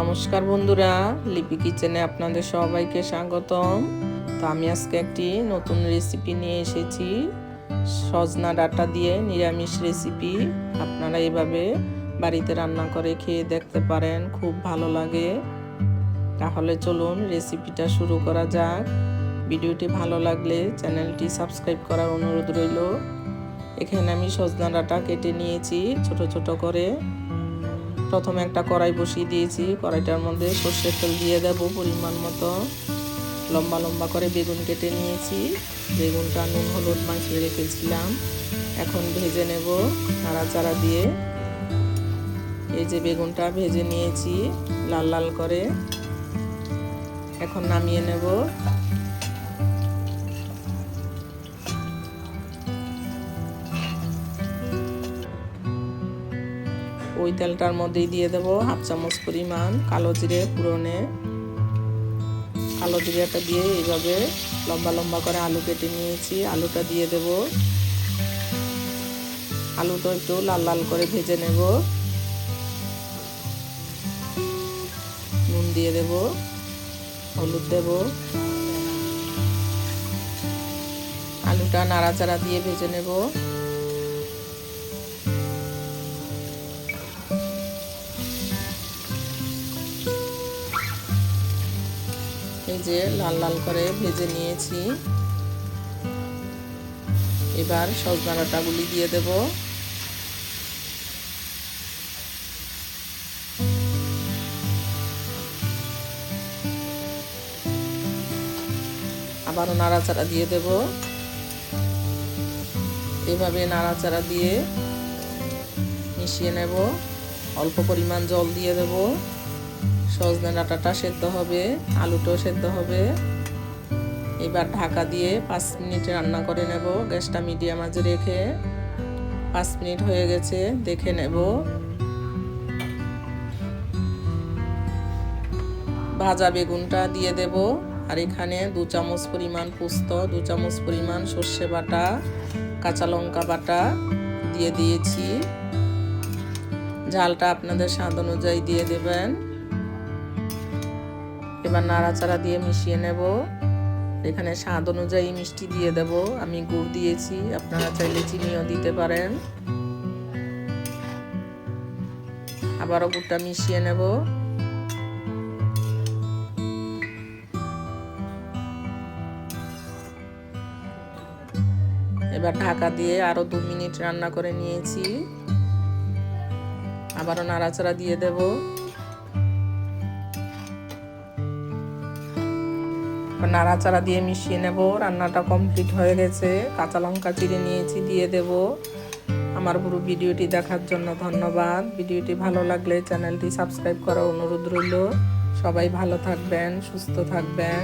নমস্কার বন্ধুরা, লিপি কিচেনে আপনাদের সবাইকে স্বাগতম। তো আমি আজকে একটি নতুন রেসিপি নিয়ে এসেছি। সজনা ডাটা দিয়ে নিরামিষ রেসিপি আপনারা এভাবে বাড়িতে রান্না করে খেয়ে দেখতে পারেন, খুব ভালো লাগে। তাহলে চলুন রেসিপিটা শুরু করা যাক। ভিডিওটি ভালো লাগলে চ্যানেলটি সাবস্ক্রাইব করার অনুরোধ রইল। এখানে আমি সজনা ডাটা কেটে নিয়েছি, ছোট ছোট করে। প্রথমে একটা কড়াই বসিয়ে দিয়েছি। কড়াইটার মধ্যে সর্ষের তেল দিয়ে দেব পরিমাণ মতো। লম্বা লম্বা করে বেগুন কেটে নিয়েছি। বেগুনটা নুন, হলুদ মাখিয়ে রেখেছিলাম। এখন ভেজে নেব নাড়াচাড়া দিয়ে। এই যে বেগুনটা ভেজে নিয়েছি, লাল লাল করে। এখন নামিয়ে নেব। ওই তেলটার মধ্যেই দিয়ে দেবো হাফ চামচ পরিমাণ কালো জিরে পুরনে কালো জিরাটা দিয়ে এইভাবে লম্বা লম্বা করে আলু কেটে নিয়েছি। আলুটা দিয়ে দেব। আলুটা একটু লাল লাল করে ভেজে নেব। নুন দিয়ে দেব। হলুদ দেব। আলুটা নাড়াচাড়া দিয়ে ভেজে নেব। যে লাল লাল করে ভেজে নিয়েছি। এবার সজনা ডাঁটাগুলি দিয়ে দেব। আবারও নাড়াচাড়া দিয়ে দেব। এভাবে নাড়াচাড়া দিয়ে মিশিয়ে নেব। অল্প পরিমাণ জল দিয়ে দেবো। সজনে ডাঁটাটা সেদ্ধ হবে, আলুটাও সেদ্ধ হবে। এবার ঢাকা দিয়ে পাঁচ মিনিট রান্না করে নেব। গ্যাসটা মিডিয়াম আজে রেখে পাঁচ মিনিট হয়ে গেছে, দেখে নেব। ভাজা বেগুনটা দিয়ে দেব। আর এখানে দু চামচ পরিমাণ পুস্ত, দু চামচ পরিমাণ সর্ষে বাটা, কাঁচা লঙ্কা বাটা দিয়ে দিয়েছি। ঝালটা আপনাদের স্বাদ অনুযায়ী দিয়ে দেবেন। এবার নাড়াচাড়া দিয়ে মিশিয়ে নেব। এখানে স্বাদ অনুযায়ী মিষ্টি দিয়ে দেব। আমি গুড় দিয়েছি, আপনারা চাইলে চিনিও দিতে পারেন। আবারও গুড়টা মিশিয়ে নেব। এবার ঢাকা দিয়ে আরও দু মিনিট রান্না করে নিয়েছি। আবারও নাড়াচাড়া দিয়ে দেবো। নাড়াচাড়া দিয়ে মিশিয়ে নেব। রান্নাটা কমপ্লিট হয়ে গেছে। কাঁচা লঙ্কা চিড়ে নিয়েছি, দিয়ে দেব। আমার পুরো ভিডিওটি দেখার জন্য ধন্যবাদ। ভিডিওটি ভালো লাগলে চ্যানেলটি সাবস্ক্রাইব করার অনুরোধ রইল। সবাই ভালো থাকবেন, সুস্থ থাকবেন।